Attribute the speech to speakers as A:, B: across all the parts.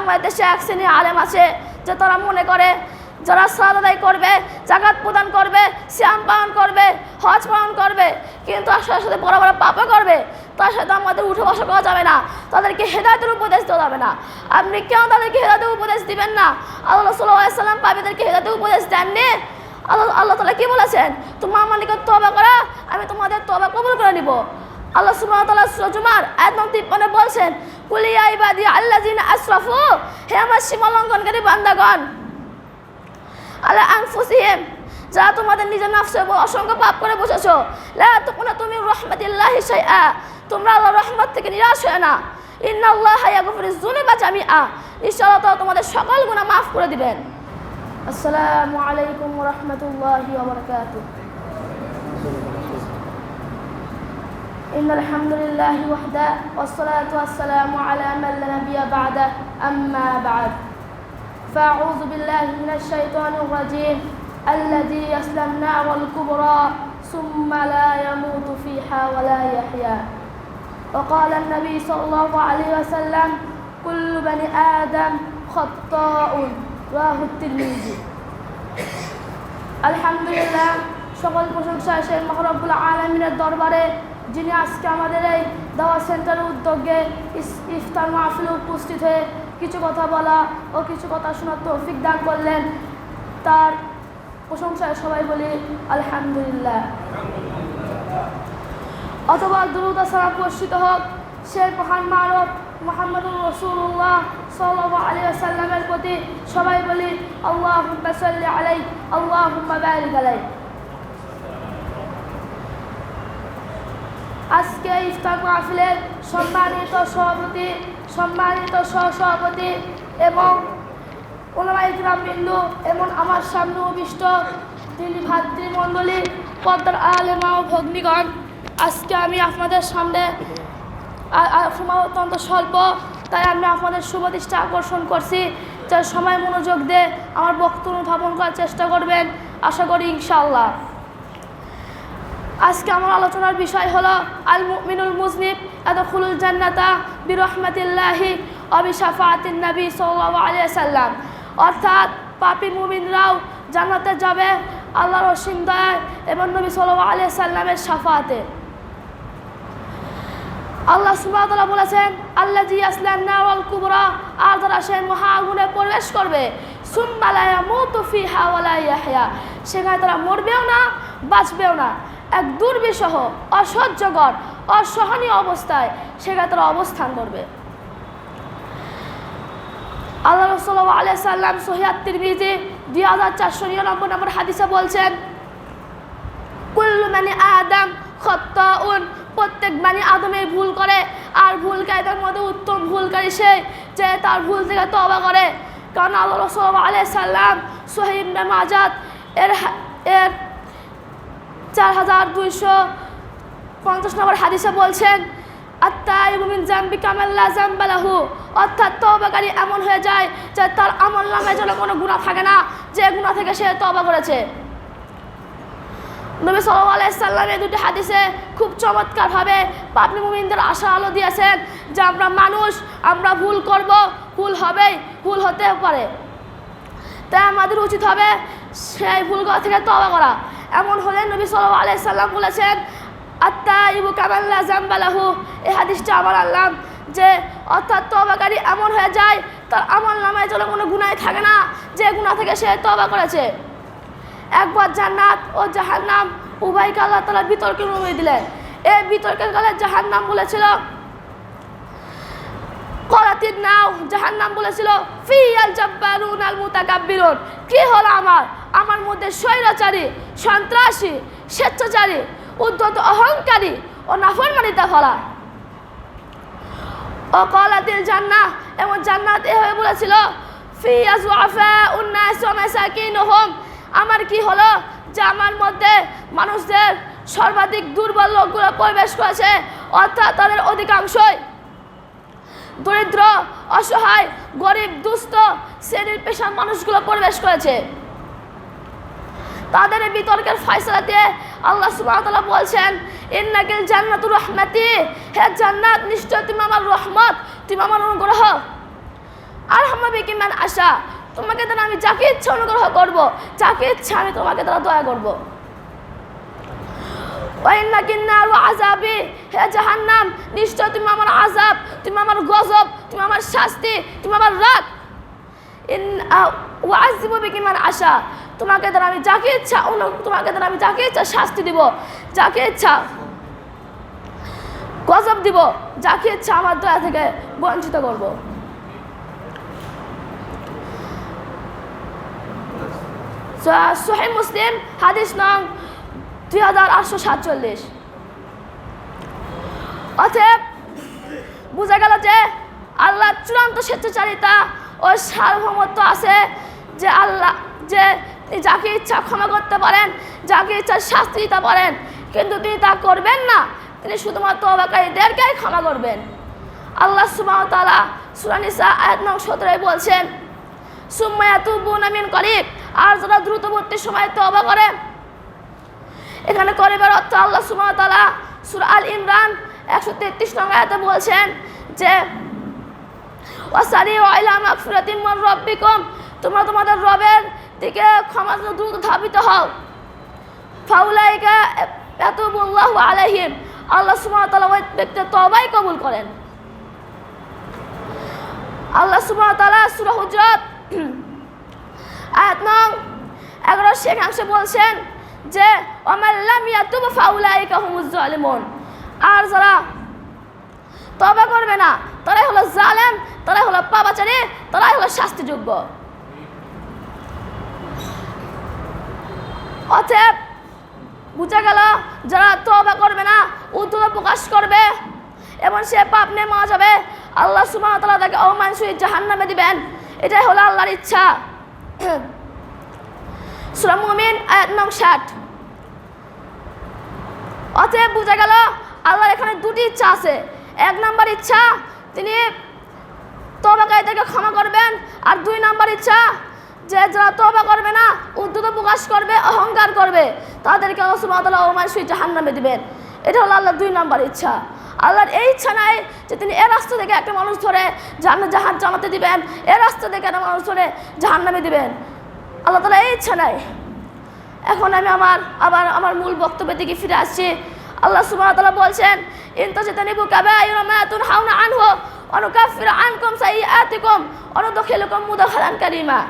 A: আমাদের দেশে এক শ্রেণি আলেম আছে, যে তারা মনে করে যারা আদায় করবে, জাকাত প্রদান করবে শ্যাম পালন করবে, হজ পালন করবে, কিন্তু আসলে সাথে বড় বড় পাপা করবে, তার সাথে আমাদের উঠে বসা করা যাবে না, তাদেরকে হেদায়তের উপদেশ দেওয়া যাবে না। আপনি কেন তাদেরকে হেদায়তের উপদেশ দিবেন না? আল্লাহ সাল্লাম পাবিদেরকে হেদায়তের উপদেশ দেননি? আল্লাহ আল্লাহ তালা কি বলেছেন? তোমার আমার নিকট তবা করা, আমি তোমাদের তবা কবুল করে নিব। আল্লাহ সুবহানাহু ওয়া তাআলা সূরা জুমার আয়াত নং 53 বলছেন কুলিয়া ইবাদি আল্লাযিনা আসরাফু হে আমার সীমা লঙ্ঘনকারী বান্দাগণ, আলা আনফুসিহিম যারা তোমাদের নিজের উপর অসংখ্য পাপ করে বসেছো, লা তুকুনা তুমি রহমাতিল্লাহি শাইআ তোমরা আল্লাহর রহমত থেকে নিরাশ হয় না, ইন্নাল্লাহ ইয়াগফিরু যুনুবা জামিআ ইনশাআল্লাহ তাআলা তোমাদের সকল গুনাহ মাফ করে দিবেন। আসসালামু আলাইকুম ওয়া রাহমাতুল্লাহি ওয়া বারাকাতুহু। إن الحمد لله وحده والصلاة والسلام على من لا نبي بعده أما بعد فأعوذ بالله من الشيطان الرجيم الذي يصلى النار الكبرى ثم لا يموت فيها ولا يحيا وقال النبي صلى الله عليه وسلم كل بني آدم خطاء رواه الترمذي আলহামদুলিল্লাহ সকল প্রশংসা সেই মহরবুল আলমিনের দরবারে যিনি আজকে আমাদের এই দাওয়া সেন্টারের উদ্যোগে ইফতার মাহফিলে উপস্থিত হয়ে কিছু কথা বলা ও কিছু কথা শোনার তৌফিক দান করলেন। তার প্রশংসায় সবাই বলি আলহামদুলিল্লাহ। অথবা দ্রুত সালাম বর্ষিত হোক সে মহান মানব মোহাম্মদুর রসুল্লাহ সাল্লাহ আলী সাল্লামের প্রতি সবাই বলি আল্লাহ আলাই আল্লাহ আলাই আজকে ইফতার মাহফিলের সম্মানিত সভাপতি, সম্মানিত সহসভাপতি এবং ওলামাই বিন্দু এবং আমার সামনে অভিষ্ট তিনি ভাতৃমণ্ডলী, পদ্মার আলেমা ও ভগ্নিগণ। আজকে আমি আপনাদের সামনে সময় অত্যন্ত স্বল্প, তাই আমি আপনাদের শুভদৃষ্টি আকর্ষণ করছি। যার সময় মনোযোগ দিয়ে আমার বক্তব্য উত্থাপন করার চেষ্টা করবেন। আশা করি ইনশাআল্লাহ। আজকে আমার আলোচনার বিষয় হলো আল মুমিনুল মুজনিব এদখুলুল জান্নাতা বিরহমাতিল্লাহি অবিশাফাতিন নবী সাল্লাল্লাহু আলাইহি সাল্লাম। অর্থাৎ পাপী মুমিনরাও জান্নাতে যাবে আল্লাহর অসীম দয়ায় এবং নবী সাল্লাল্লাহু আলাইহি সাল্লামের শাফাতে আল্লাহ সুবহানাহু বলেছেন আল্লাহ জি আসলান নাওয়াল কুবরা আর যারা সে মহা আগুনে প্রবেশ করবে সুম্মালায়া মুতু ফিহা ওয়ালা ইয়াহয়া সেখানে তারা মরবেও না, বাঁচবেও না। এক দুর্বিষহ, অসহ্যকর, অসহনীয় অবস্থায় সেখানে তারা অবস্থান করবে। আল্লাহ রসুল আলিয়া সাল্লাম সহিয়াত তিরমিজি দুই হাজার চারশো নিরানব্বই নম্বর হাদিসে বলছেন, কুল্লু মানে আদম খত্তাউন প্রত্যেক মানে আদমে ভুল করে, আর ভুলকারীদের মধ্যে উত্তম ভুলকারী সে যে তার ভুল থেকে তবা করে। কারণ আল্লাহ রসুল আলিয়া সাল্লাম মাজাদ এর চার হাজার দুইশো পঞ্চাশ নম্বর হাদিসে বলছেন আত্মাইবুমিন জাম্বি কামাল্লা জাম্বালাহু অর্থাৎ তবাকারী এমন হয়ে যায় যে তার আমল নামে যেন কোনো গুণা থাকে না, যে গুণা থেকে সে তবা করেছে। নবী সাল্লাহ আলাইসাল্লাম এই দুটি হাদিসে খুব চমৎকারভাবে পাপনি মুমিনদের আশা আলো দিয়েছেন যে আমরা মানুষ, আমরা ভুল করব, ভুল হবেই, ভুল হতে পারে। তাই আমাদের উচিত হবে সেই ভুল করা থেকে তবা করা। এমন হলে নবী সাল্লাহ আলাইসাল্লাম বলেছেন আত্মা ইবু কামাল্লা জাম্বালাহু এই হাদিসটা আমার আল্লাহ, যে অর্থাৎ তবাকারী এমন হয়ে যায়, তার আমল নামায় যেন কোনো গুণায় থাকে না, যে গুণা থেকে সে তবা করেছে। একবার জান্নাত ও জাহান্নাম উভয়কে আল্লাহ তালা বিতর্কে নমিয়ে দিলেন। এই বিতর্কের কালে জাহান্নাম বলেছিল করাতির নাও। জাহান্নাম বলেছিল ফি আল জাব্বারুন আল মুতাকাব্বিরুন। কি হলো আমার? আমার মধ্যে স্বৈরাচারী, সন্ত্রাসী, স্বেচ্ছাচারী, উদ্ধত অহংকারী ও নাফরমানিতা ফলা ও কলাতিল জান্না এবং জান্নাত এভাবে বলেছিল ফি আজওয়াফা উন্নাস ওয়া মাসাকিনহুম। আমার কি হলো? যে আমার মধ্যে মানুষদের সর্বাধিক দুর্বল লোকগুলো প্রবেশ করেছে, অর্থাৎ তাদের অধিকাংশই দরিদ্র, অসহায়, গরিব, দুস্থ শ্রেণির পেশার মানুষগুলো প্রবেশ করেছে। তাদের বিতর্কের ফয়সলাতে আল্লাহ সুবহানাহু বলছেন, ইন্নাকিল জান্নাতুর রহমাতি। হে জান্নাত, নিশ্চয় তুমি আমার রহমত, তুমি আমার অনুগ্রহ। বিকিমান আশা। তোমাকে দ্বারা আমি যাকে ইচ্ছা অনুগ্রহ করব, যাকে ইচ্ছা আমি তোমাকে দ্বারা দয়া করব। ওয়াইন্নাকিন্নার আজাবি হে জাহান্নাম, নিশ্চয় তুমি আমার আজাব তুমি আমার গজব, তুমি আমার শাস্তি, তুমি আমার রাগ। ইন ওয়াজিব বিকিমান আশা। তোমাকে দ্বারা আমি যাকে ইচ্ছা তোমাকে দ্বারা আমি যাকে ইচ্ছা শাস্তি দিব, যাকে ইচ্ছা গজব দিব, যাকে ইচ্ছা আমার দয়া থেকে বঞ্চিত করব। সোহেব মুসলিম, হাদিস নং দুই হাজার আটশো সাতচল্লিশ। অতএব বোঝা গেল যে আল্লাহ চূড়ান্ত স্বেচ্ছাচারিতা ও সার্বভৌমত্ব আছে যে আল্লাহ যে যাকে ইচ্ছা ক্ষমা করতে পারেন, যাকে ইচ্ছা শাস্তি দিতে পারেন, কিন্তু তিনি তা করবেন না। তিনি শুধুমাত্র অবাকারীদেরকেই ক্ষমা করবেন। আল্লাহ সুবাহ তালা সুরানিসা আয়াত নং সতেরোয় বলছেন সুম্মায়া তুবুন আমিন করিব। আর যারা দ্রুতবর্তী সময় তবা করে এখানে করিবার অর্থ আল্লাহ সুবাহ তালা সুর আল ইমরান একশো তেত্রিশ নং আয়াতে বলছেন যে ওয়াসারি ওয়াইলা মাগফিরাতিন মির রাব্বিকুম, তোমরা তোমাদের রবের দিকে জন্য দ্রুত ধাবিত হও। ফাউলাইকা এতুবুল্লাহু আলাইহিম, আল্লাহ তাআলা ওই ব্যক্তির তওবাই কবুল করেন। আল্লাহ সুবহানাহু ওয়া তাআলা সূরা হুজরাত, আয়াত নং 11 শেখাংশে বলছেন যে জালিমুন। আর যারা তবা করবে না, তারাই হলো জালেম, তারাই হলো পাপাচারী, তারাই হলো শাস্তিযোগ্য। অতএব বুঝা গেল, যারা তবা করবে না উদ্যোগ প্রকাশ করবে, এবং সে পাপ নিয়ে মারা যাবে। আল্লাহ সুমাহ তালা তাকে অমানসুই জাহান নামে দিবেন। এটাই হলো আল্লাহর ইচ্ছা। সুরা মুমিন, আয়াত নং ষাট। অতএব বোঝা গেল, আল্লাহর এখানে দুটি ইচ্ছা আছে। এক নম্বর ইচ্ছা, তিনি তবাকারীদেরকে ক্ষমা করবেন। আর দুই নম্বর ইচ্ছা, যে যারা তবা করবে না উদ্যত প্রকাশ করবে, অহংকার করবে, তাদেরকে সুমাতলা ওমান সুই জাহান নামে দিবেন। এটা হলো আল্লাহর দুই নম্বর ইচ্ছা। আল্লাহর এই ইচ্ছা নাই যে তিনি এ রাস্তা থেকে একটা মানুষ ধরে জাহান জাহান জানাতে দিবেন, এ রাস্তা থেকে একটা মানুষ ধরে জাহান নামে দিবেন। আল্লাহ তালা এই ইচ্ছা নাই। এখন আমি আমার, আবার আমার মূল বক্তব্যের দিকে ফিরে আসছি। আল্লাহ সুবহানাহু ওয়া তাআলা বলছেন, ইন তাজতানিবু কাবাইরা মা তুনহাউনা আনহু ওয়া নুকাফিরু আনকুম সাইয়্যাতিকুম ওয়া নুদখিলুকুম মুদখালান কারীমা।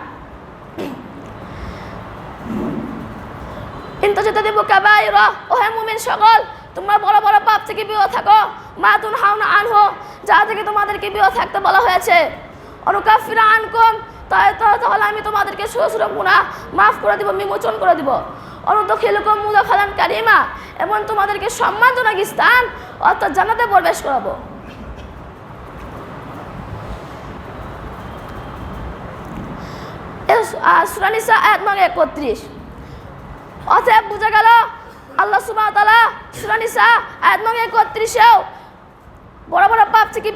A: ইন তাজতানিবু কাবাইরা ও হে মুমিন সকল, তোমরা বড় বড় পাপ থেকে বিরত থাকো। মা তুনহাউনা আনহু যা থেকে তোমাদেরকে বিরত থাকতে বলা হয়েছে। অনুকাফিরা আনকুম তাই তাহলে আমি তোমাদেরকে ছোটো ছোটো গুণা মাফ করে দিব, বিমোচন করে দিব। অনুত খেলুকম মুদা খালান কারিমা এবং তোমাদেরকে সম্মানজনক স্থান, অর্থাৎ জানাতে প্রবেশ করাবো। একত্রিশ। গেল এক বড় বড় পাপ থেকে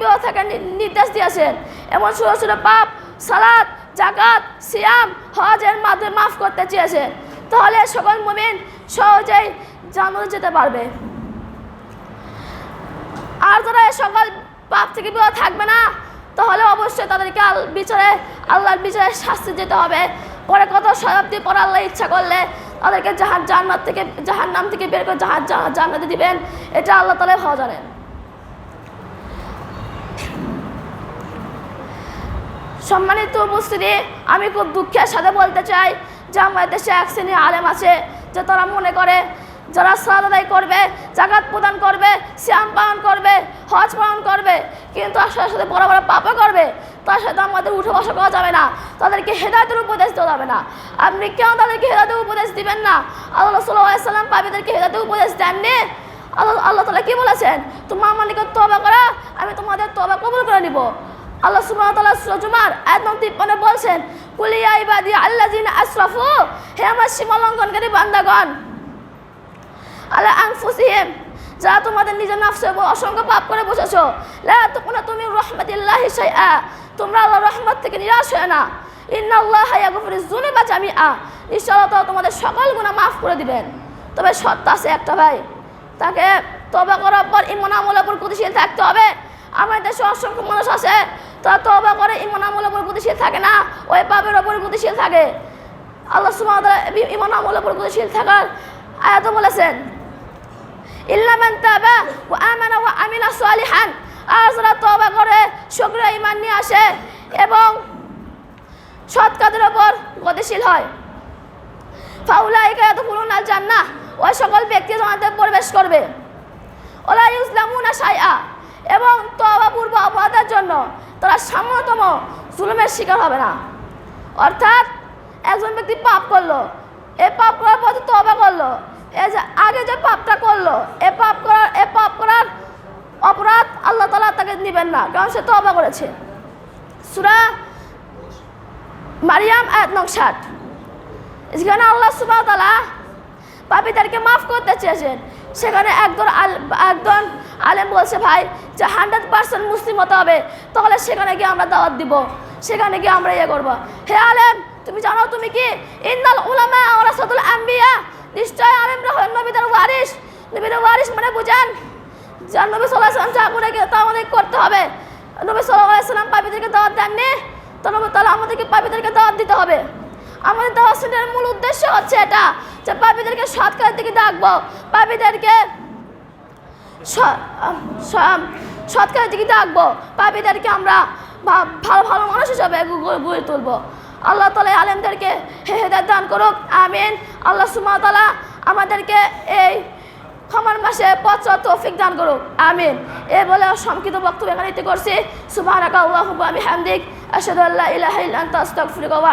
A: নির্দেশ দিয়েছেন। এমন ছোটো ছোটো পাপ সালাদ জাকাত, সিয়াম, হজের মাধ্যমে মাফ করতে চেয়েছে। তাহলে সকল মুমিন সহজেই জানাতে যেতে পারবে। আর যারা এই সকল পাপ থেকে বিরত থাকবে না, তাহলে অবশ্যই তাদেরকে আল- বিচারে, আল্লাহর বিচারে শাস্তি দিতে হবে। পরে কত শতাব্দী পর আল্লাহ ইচ্ছা করলে তাদেরকে জাহান জান্নাত থেকে জাহান নাম থেকে বের করে জাহান জান্নাতে দিবেন। এটা আল্লাহ তালাই ভালো জানেন। সম্মানিত উপস্থিতি, আমি খুব দুঃখের সাথে বলতে চাই যে আমাদের দেশে এক শ্রেণির আলেম আছে যে তারা মনে করে, যারা সালাদ আদায় করবে, জাকাত প্রদান করবে শ্যাম পালন করবে, হজ পালন করবে, কিন্তু আসলে সাথে বড় বড় পাপও করবে, তার সাথে আমাদের উঠে বসা করা যাবে না, তাদেরকে হেদায়তের উপদেশ দেওয়া যাবে না। আপনি কেন তাদেরকে হেদায়তের উপদেশ দিবেন না? আল্লাহ সাল্লাম পাবিদেরকে হেদায়তের উপদেশ দেননি? আল্লাহ আল্লাহ তালা কি বলেছেন? তোমার মালিকের তবা করা, আমি তোমাদের তবা কবুল করে নিব। আল্লাহ সুবহানাহু তাআলা সূরা জুমার আয়াত নং 53 বলছেন, কুল ইয়া ইবাদি আল্লাযিনা আসরাফু হে আমার সীমা লঙ্ঘনকারী বান্দাগণ, আলা আনফুসিহিম যারা তোমাদের নিজের নফসে অসংখ্য পাপ করে বসেছো, লা তুকুনা তুমি রাহমাতিল্লাহি শাইআ তোমরা আল্লাহর রহমত থেকে নিরাশ হয় না, ইন্নাল্লাহা ইয়াগফিরু যুনুবা জামিআ নিশ্চয় আল্লাহ তোমাদের সকল গুনাহ মাফ করে দিবেন। তবে শর্ত আছে একটা ভাই, তাকে তবা করার পর ইমান আমলের উপর গতিশীল থাকতে হবে। আমার দেশে অসংখ্য মানুষ আছে তারা তবা করে ইমান আমলের গতিশীল থাকে না, ওই পাপের ওপর গতিশীল থাকে। আল্লাহ সুবাহ ইমান আমলের গতিশীল থাকার আয়াত বলেছেন। করে ঈমান নিয়ে আসে এবং ওপর গতিশীল হয়। ওই সকল ব্যক্তি প্রবেশ করবে। ওলা ইউসলামুনা শাইআ। এবং তওবা পূর্ব অপরাধের জন্য তারা সামান্যতম জুলুমের শিকার হবে না। অর্থাৎ একজন ব্যক্তি পাপ করল এই পাপ করার পর তবা করল, এ যে আগে যে পাপটা করল, এ পাপ করার, এ পাপ করার অপরাধ আল্লাহ তালা তাকে নেবেন না, কারণ সে তবা করেছে। সুরা মারিয়াম আয়াত নং ষাট। যেখানে আল্লাহ সুবাহ তালা মাফ করতে চেয়েছেন সেখানে একজন একজন আলেম বলছে, ভাই, যে হান্ড্রেড পার্সেন্ট মুসলিম হতে হবে, তাহলে সেখানে গিয়ে আমরা দাওয়াত দিব, সেখানে গিয়ে আমরা ইয়ে করব। হে আলেম, তুমি জানো তুমি কি? ইন্দাল উলামা ওরাসাতুল আম্বিয়া, নিশ্চয় আলেমরা হলেন নবীদের ওয়ারিস নবীদের ওয়ারিস মানে বুঝেন? যার নবী সাল্লাহ সাল্লাম যা করে তা আমাদের করতে হবে। নবী সাল্লাহ সাল্লাম পাপিদেরকে দাওয়াত দেননি, তো নবী তাহলে আমাদেরকে পাপিদেরকে দাওয়াত দিতে হবে। আমাদের দাওয়াত সেন্টারের মূল উদ্দেশ্য হচ্ছে এটা যে পাপিদেরকে সৎ কাজের দিকে ডাকবো। পাপিদেরকে আম, সৎ কাজের দিকে ডাকবো। পাপিদেরকে আমরা ভালো ভালো মানুষ হিসাবে গড়ে তুলবো। আল্লাহ তালা আলেমদেরকে হে হেদায়ত দান করুক আমিন। আল্লাহ সুমা তালা আমাদেরকে এই ক্ষমার মাসে পথ তৌফিক দান করুক আমিন। এ বলে সংক্ষিপ্ত বক্তব্য এখানে করছি। সুবহানাকা আল্লাহুম্মা বিহামদিক। আশহাদু আল্লা ইলাহা ইল্লা আনতা আস্তাগফিরুকা ওয়া